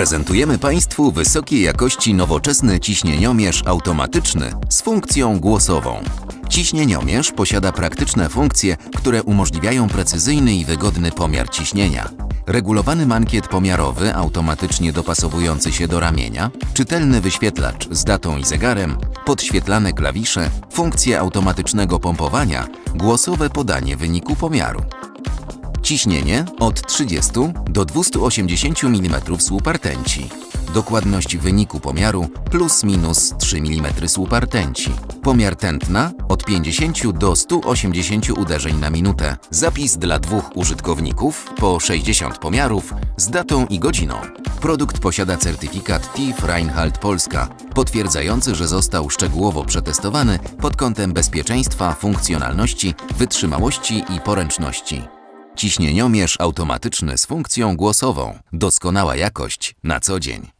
Prezentujemy Państwu wysokiej jakości nowoczesny ciśnieniomierz automatyczny z funkcją głosową. Ciśnieniomierz posiada praktyczne funkcje, które umożliwiają precyzyjny i wygodny pomiar ciśnienia. Regulowany mankiet pomiarowy automatycznie dopasowujący się do ramienia, czytelny wyświetlacz z datą i zegarem, podświetlane klawisze, funkcje automatycznego pompowania, głosowe podanie wyniku pomiaru. Ciśnienie od 30 do 280 mm słup rtęci. Dokładność wyniku pomiaru plus minus 3 mm słup rtęci. Pomiar tętna od 50 do 180 uderzeń na minutę. Zapis dla dwóch użytkowników po 60 pomiarów z datą i godziną. Produkt posiada certyfikat TIF Reinhardt Polska, potwierdzający, że został szczegółowo przetestowany pod kątem bezpieczeństwa, funkcjonalności, wytrzymałości i poręczności. Ciśnieniomierz automatyczny z funkcją głosową. Doskonała jakość na co dzień.